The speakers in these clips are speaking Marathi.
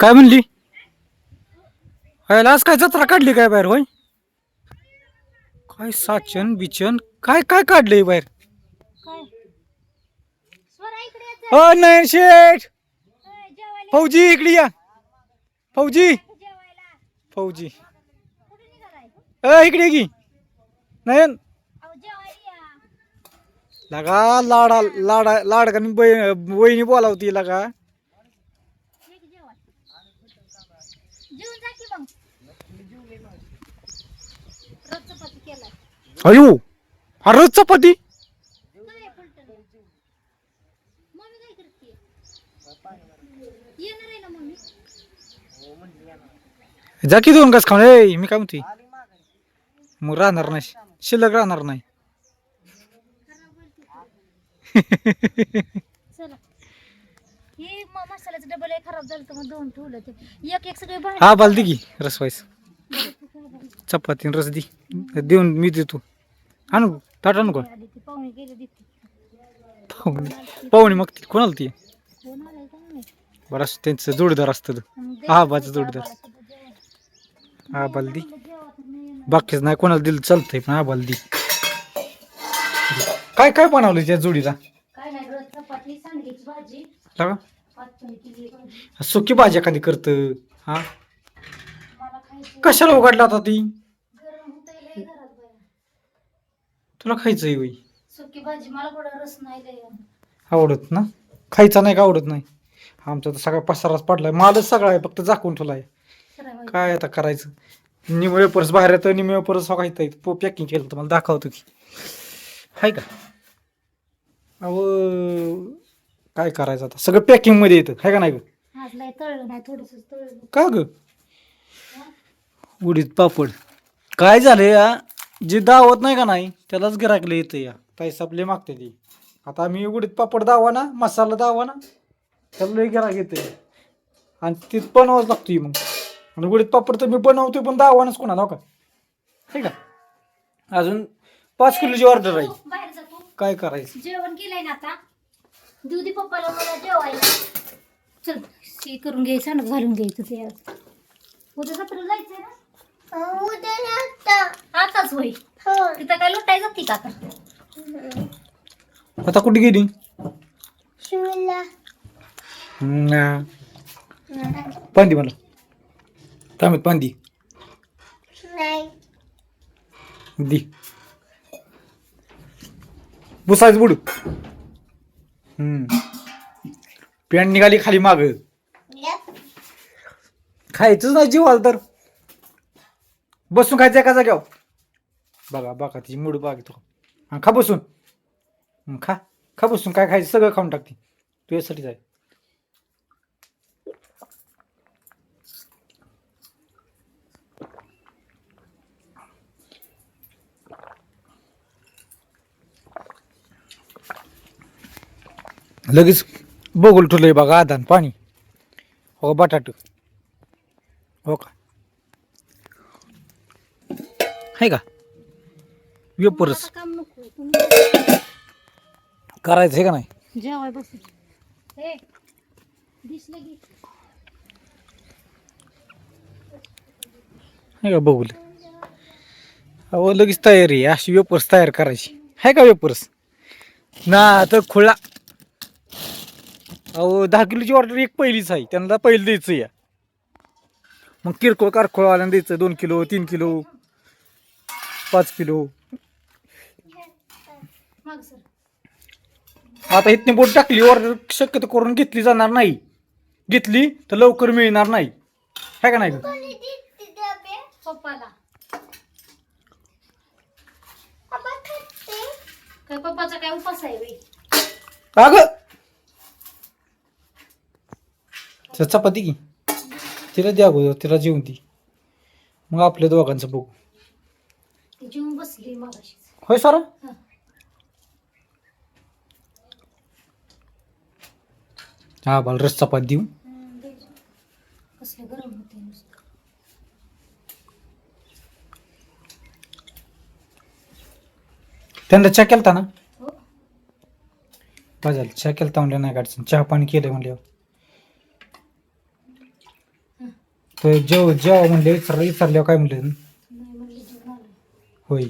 काय म्हणली? आज काय जत्रा काढली काय बाहेर होय? काय साचन बिचन काय काय काढलंय बाहेर? अ नाही शेठ! फौजी इकडे या. फौजी! फौजी. अ इकडे की. नयन! लगा लाडा लाडा लाडकानी वहिनी बोलावती लगा ये की जेवाय जेवून जा की मग रोज चपाती केलाय अयो रोज चपाती जा की दोन घास खाऊन. ए मी काय म्हणते मग राहणार नाही. शिल्लक राहणार नाही. हे म- मसाल्याचं डबल एक खराब झालं तर मग दोन ठेवलं ते एक एक सगळे बाहेर हा बाल दे की रस चपाती रस दे. देऊन मी देतो. आणू ताट आणू का? आली ती पाहुणे मग ती कोणाला ती? बरं असं त्यांचं जोडीदार असतं हा बाळा जोडीदार. सुद्धा जेवण. हा बाल दे. बाकीच नाही कोणाला दिलं चालतंय पण हा बाल दे. काय काय बनवलं त्या जोडीला? सुकी भाजी एखादी करतं. हा? कशाला उघडला आता ती गरम होतंय लय घरात बाया. तुला खायचंय होई. सुकी भाजी मला कुठं रस नाही लय. आवडत ना? खायचा नाही का आवडत नाही? आमचा तर सगळा पसाराच पडलाय. मालच सगळा आहे फक्त झाकून ठेवलाय. बाई. काय आता करायचं? निमे पर्स बाहेर येतं निमे पर्स खायचं आहे पॅकिंग केलं तुम्हाला दाखवतो की. हाय का? अहो काय करायचं आता? सगळं पॅकिंगमध्ये येतं. हाय का नाही ग? आज लय तळलं नाही थोडस तळलं. का ग? उडीद पापड. काय झालं या जे दावत नाही का नाही त्यालाच गिराकलं येतं या. पैसा आपले मागते ती. आता आम्ही उडीद पापड दावा ना मसाला दावा ना त्याला गिराक येते. आणि ते बनवावंच लागतोय मग. आणि उडीद पापड तर मी बनवतोय पण दावानच कोणाला हो का? ठीक का? अजून पाच किलोची ऑर्डर आहे. काय करायचं? जेवण केलंय ना आता. पप्पाला मला जेवायला. चल हे करून घ्यायचं ना घालून घ्यायचं ते. आज. उद्या सत्र जायचंय ना? आताच होई तिथं काय लुटाय जाते का आता? आता कुठे गेली? पांदी मला थांबत पांदी दी. बुसायच बुड. हम्म. पॅन्ट निघाली खाली माग. खायचंच नाही जीव आलं तर. बसून खायचं एका जाग्यावर? बघा बघा तिची मूड बघा तो. हा खा बसून. खा. खा बसून काय खायचं सगळं खाऊन टाकते. तुझ्यासाठीच आहे लगेच बघूल ठुलं बघा आदान पाणी. हो बटाट. हो का? आहे का? वेपरच आता काम नको. तुम्ही करायचं आहे का नाही? जेवाय बस. हे दिसलं की. आहे का बघूल अहो लगेच तयारी आहे. अशी वेपर्स तयार करायची. आहे का वेपर्स ना तर खुळा. अहो दहा किलोची ऑर्डर एक पहिलीच आहे. त्यांना पहिलं द्यायचं या. मग किरकोळ कारकोळवाल्यांना द्यायचं. दोन किलो तीन किलो. पाच किलो. मग सर. आता इथने बोट टाकली ऑर्डर शक्यतो करून घेतली जाणार नाही. घेतली तर लवकर मिळणार नाही. आहे का नाही? पप्पाचा काय उपास आहे अगं! चपाती की? तिला द्या अगोदर तिला जेवून ती मग आपल्या दोघांचं बघू. बसली मगाशीच होय सर? हं. हा बाल रस चपाती देऊ हं, द्यायची. कसलं गरम होते नुसतं. त्यांना चहा केलता ना? हो. बा झालं? चहा केलता म्हणलं नाही गाडचं चहा पाणी केलं म्हणल्यावर तर जेव जेव्हा म्हणले विचारलं विचारल्यावर काय म्हणले म्हणले. होय.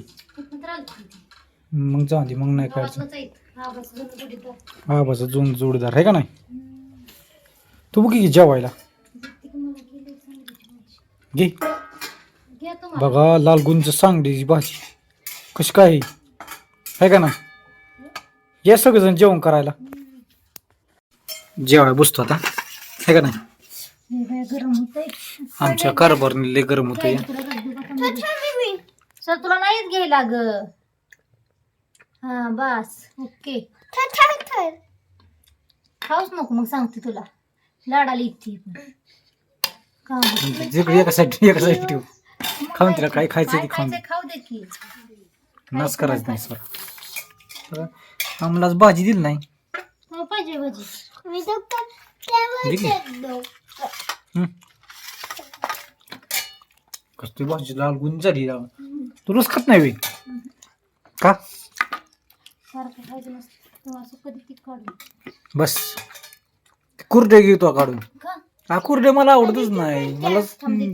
मग जाऊ दे मग नाही आहेत. हा बस जुनं जोडीदार. हा आहे का नाही? तू बघ की जेवायला. घे. बघा लाल गुंज भाजी. कशी काय? आहे है का ना या सगळेजण जेवण करायला. जेवाय बसतो आता. है का नाही? हे बाय गरम होतंय. आमच्या कारभारने लय गरम होतं काय तुला रद्द बघा मध्ये. सर तुला नाहीच घ्यायला ग. हा बस ओके. खाऊच नको मग सांगते तुला. लाडाला इथे का बरं? जिकडे एका साईड एका साईड ठेव. खाऊन तिला काय खायचं ते खाऊन. खाऊ दे की. नाच करायचं नाही सर. आम्हाला भाजी दिली नाही. पाहिजे भाजी. कसली भाजी? लाल गुंज झाली. राव. तू रोज खात नाही का? सारखं खायचं नसतं. तू असं कधी ती काढू बस. कुरडे घेतो काढून. का? हा कुरडे मला आवडतच नाही. मला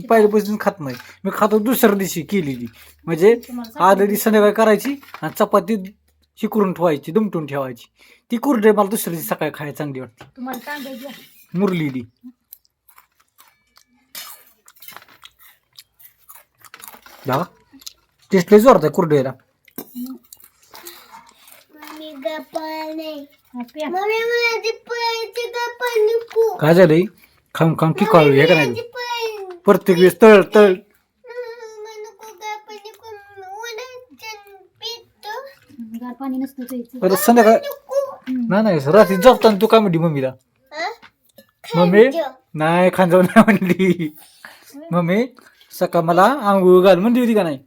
पहिल्यापासून खात नाही. मी खातो दुसऱ्या दिवशी केलेली म्हणजे आदल्या दिवशी संध्याकाळी करायची आणि चपाती शिकरून ठेवायची दुमटून ठेवायची. ती कुरडे मला दुसऱ्या दिवशी सकाळी खायला चांगली वाटते तुम्हाला मुरलेली बघा टेस्ट लय जोरात आहे कुरडेला हा, प्या. काय झालंय खाऊन खाऊन की काढू हे का नाही? प्रत्येक वेळेस तळ तळ. गार पाणी नसतं प्यायचं परत संध्याकाळ नाही नाही रात्री झोपताना तू काय म्हणली मम्मीला? मम्मी नाही खांजाव नाही म्हणली. मम्मी सकाळ मला आंघोळ घाल म्हणली होती का नाही?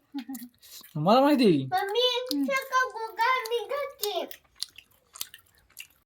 मला माहिती आहे.